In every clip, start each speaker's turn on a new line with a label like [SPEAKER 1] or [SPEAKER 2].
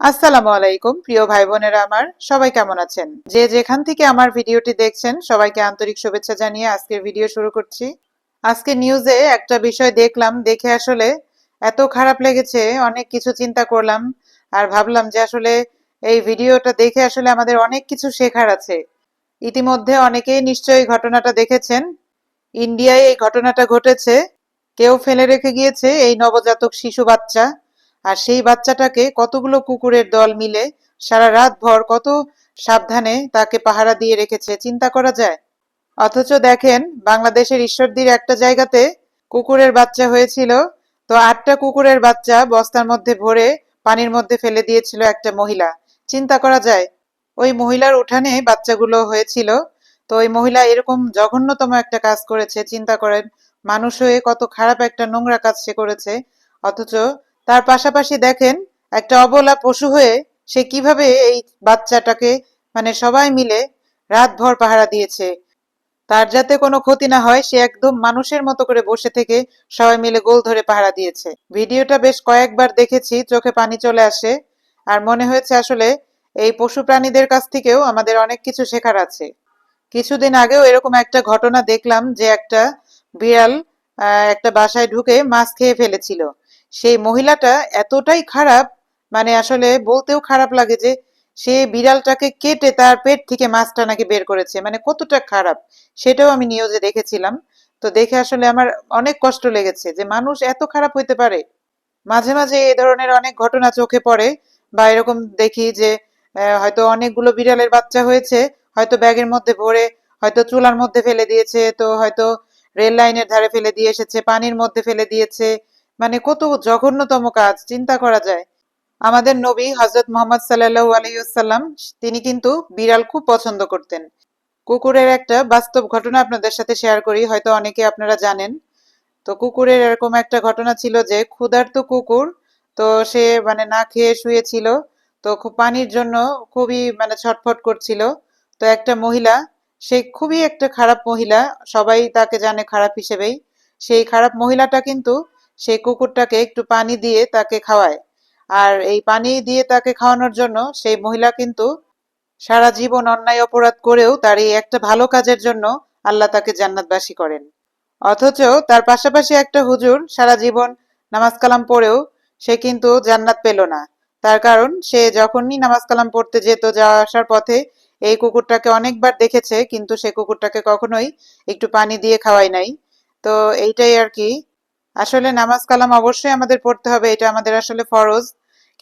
[SPEAKER 1] আসসালামু আলাইকুম, প্রিয় ভাই বোনেরা আমার, সবাই কেমন আছেন? যে যেখান থেকে আমার ভিডিওটি দেখছেন, সবাইকে আন্তরিক শুভেচ্ছা জানিয়ে আজকের ভিডিও শুরু করছি। আজকে নিউজে একটা বিষয় দেখলাম, দেখে আসলে এত খারাপ লেগেছে, অনেক কিছু চিন্তা করলাম আর ভাবলাম যে আসলে এই ভিডিওটা দেখে আসলে আমাদের অনেক কিছু শেখার আছে। ইতিমধ্যে অনেকেই নিশ্চয়ই ঘটনাটা দেখেছেন। ইন্ডিয়ায় এই ঘটনাটা ঘটেছে। কেউ ফেলে রেখে গিয়েছে এই নবজাতক শিশু বাচ্চা। আর সেই বাচ্চাটাকে কতগুলো কুকুরের দল মিলে সারা রাত ভর কত সাবধানে তাকে পাহারা দিয়ে রেখেছে, চিন্তা করা যায়? অথচ দেখেন, বাংলাদেশের ঈশ্বরদীর একটা জায়গাতে কুকুরের বাচ্চা হয়েছিল। তো আটটা কুকুরের বাচ্চা বস্তার মধ্যে ভরে পানির মধ্যে ফেলে দিয়েছিল একটা মহিলা। চিন্তা করা যায়, ওই মহিলার উঠানে বাচ্চাগুলো হয়েছিল। তো ওই মহিলা এরকম জঘন্যতম একটা কাজ করেছে। চিন্তা করেন, মানুষ হয়ে কত খারাপ একটা নোংরা কাজ সে করেছে। অথচ তার পাশাপাশি দেখেন, একটা অবলা পশু হয়ে সে কীভাবে এই বাচ্চাটাকে মানে সবাই মিলে রাতভর পাহারা দিয়েছে। তার যাতে কোনো ক্ষতি না হয়, সে একদম মানুষের মতো করে বসে থেকে সবাই মিলে গোল ধরে পাহারা দিয়েছে। ভিডিওটা বেশ কয়েকবার দেখেছি, চোখে পানি চলে আসে। আর মনে হয়েছে আসলে এই পশু প্রাণীদের কাছ থেকেও আমাদের অনেক কিছু শেখার আছে। কিছুদিন আগেও এরকম একটা ঘটনা দেখলাম যে একটা বিড়াল একটা বাসায় ঢুকে মাছ খেয়ে ফেলেছিল। সেই মহিলাটা এতটাই খারাপ মানে আসলে বলতেও খারাপ লাগে যে সে বিড়ালটাকে কেটে তার পেট থেকে মাছটা নাকি বের করেছে মানে কতটা খারাপ, সেটাও আমি নিউজে দেখেছিলাম। তো দেখে আসলে আমার অনেক কষ্ট লেগেছে যে মানুষ এত খারাপ হইতে পারে। মাঝে মাঝে এই ধরনের অনেক ঘটনা চোখে পড়ে বা এরকম দেখি যে হয়তো অনেকগুলো বিড়ালের বাচ্চা হয়েছে, হয়তো ব্যাগের মধ্যে ভরে, হয়তো চুলার মধ্যে ফেলে দিয়েছে, তো হয়তো রেল লাইনের ধারে ফেলে দিয়ে এসেছে, পানির মধ্যে ফেলে দিয়েছে মানে কত জঘন্যতম কাজ, চিন্তা করা যায়। আমাদের নবী হজরত মোহাম্মদ সাল্লাল্লাহু আলাইসাল্লাম তিনি কিন্তু বিড়াল খুব পছন্দ করতেন। কুকুরের একটা বাস্তব ঘটনা আপনাদের সাথে শেয়ার করি, হয়তো অনেকে আপনারা জানেন। তো কুকুরের এরকম একটা ঘটনা ছিল যে, ক্ষুধার্ত কুকুর, তো সে মানে না খেয়ে শুয়েছিল, তো খুব পানির জন্য খুবই মানে ছটফট করছিল। তো একটা মহিলা, সে খুবই একটা খারাপ মহিলা, সবাই তাকে জানে খারাপ হিসেবেই। সেই খারাপ মহিলাটা কিন্তু সেই কুকুরটাকে একটু পানি দিয়ে তাকে খাওয়ায়। আর এই পানি দিয়ে তাকে খাওয়ানোর জন্য সেই মহিলা কিন্তু সারা জীবন অন্যায় অপরাধ করেও তার এই একটা ভালো কাজের জন্য আল্লাহ তাকে জান্নাতবাসী করেন। অথচ তার পাশাপাশি একটা হুজুর সারা জীবন নামাজ কালাম পড়েও সে কিন্তু জান্নাত পেল না। তার কারণ সে যখনই নামাজ কালাম পড়তে যেত যাওয়া আসার পথে এই কুকুরটাকে অনেকবার দেখেছে, কিন্তু সে কুকুরটাকে কখনোই একটু পানি দিয়ে খাওয়াই নাই। তো এইটাই আর কি আসলে নামাজ কালাম অবশ্যই আমাদের পড়তে হবে, এটা আমাদের আসলে ফরজ।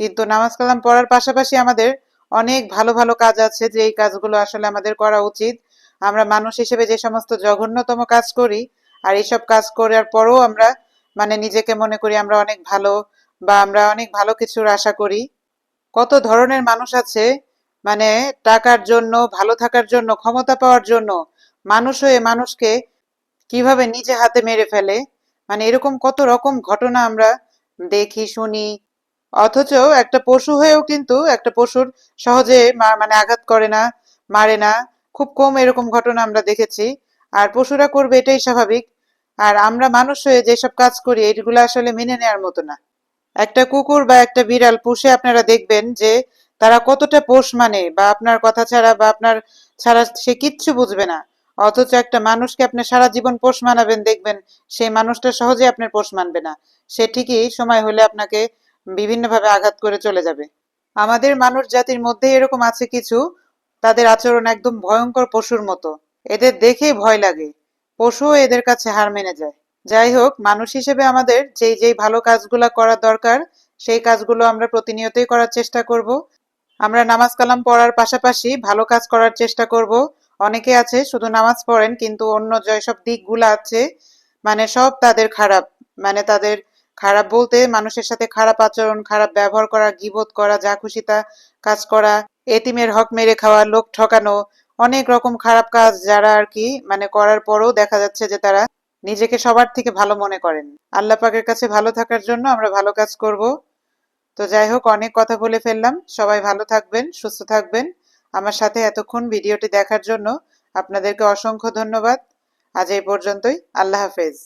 [SPEAKER 1] কিন্তু নামাজ কালাম পড়ার পাশাপাশি আমাদের অনেক ভালো ভালো কাজ আছে যে এই কাজগুলো আসলে আমাদের করা উচিত। আমরা মানুষ হিসেবে যে সমস্ত জঘন্যতম কাজ করি, আর এইসব কাজ করার পরও আমরা মানে নিজেকে মনে করি আমরা অনেক ভালো, বা আমরা অনেক ভালো কিছুর আশা করি। কত ধরনের মানুষ আছে মানে টাকার জন্য, ভালো থাকার জন্য, ক্ষমতা পাওয়ার জন্য মানুষ হয়ে মানুষকে কীভাবে নিজে হাতে মেরে ফেলে? মানে এরকম কত রকম ঘটনা আমরা দেখি, শুনি। অথচ একটা পশু হয়েও কিন্তু একটা পশুর সহজে মানে আঘাত করে না, মারে না। খুব কম এরকম ঘটনা আমরা দেখেছি। আর পশুরা করবে এটাই স্বাভাবিক। আর আমরা মানুষ হয়ে যেসব কাজ করি, এগুলো আসলে মেনে নেওয়ার মতো না। একটা কুকুর বা একটা বিড়াল পুষে আপনারা দেখবেন যে তারা কতটা পোষ মানে বা আপনার কথা ছাড়া বা আপনার ছাড়া সে কিচ্ছু বুঝবে না। অথচ একটা মানুষকে আপনি সারা জীবন পোষ মানাবেন, দেখবেন সেই মানুষটা সহজে আপনার পোষ মানবে না। সে ঠিকই সময় হলে আপনাকে বিভিন্নভাবে আঘাত করে চলে যাবে। আমাদের মানুষ জাতির মধ্যে এরকম আছে কিছু, তাদের আচরণ একদম ভয়ঙ্কর পশুর মতো। এদের দেখেই ভয় লাগে। পশুও এদের কাছে হার মেনে যায়। যাই হোক, মানুষ হিসেবে আমাদের যেই যেই ভালো কাজগুলো করা দরকার, সেই কাজগুলো আমরা প্রতিনিয়তই করার চেষ্টা করব। আমরা নামাজ কালাম পড়ার পাশাপাশি ভালো কাজ করার চেষ্টা করব। অনেকে আছে, শুধু নামাজ পড়েন, কিন্তু অন্য যেসব দিকগুলো আছে মানে সব তাদের খারাপ। মানে তাদের খারাপ বলতে মানুষের সাথে খারাপ আচরণ, খারাপ ব্যবহার করা গিবোধ করা, যা খুশি তা কাজ করা, এতিমের হক মেরে খাওয়া, লোক ঠকানো, অনেক রকম খারাপ কাজ যারা আর কি মানে করার পরও দেখা যাচ্ছে যে তারা নিজেকে সবার থেকে ভালো মনে করেন। আল্লাহ পাকের কাছে ভালো থাকার জন্য আমরা ভালো কাজ করব। তো যাই হোক, অনেক কথা বলে ফেললাম। সবাই ভালো থাকবেন, সুস্থ থাকবেন। আমার সাথে এতক্ষণ ভিডিওটি দেখার জন্য আপনাদেরকে অসংখ্য ধন্যবাদ। আজ এই পর্যন্তই। আল্লাহ হাফেজ।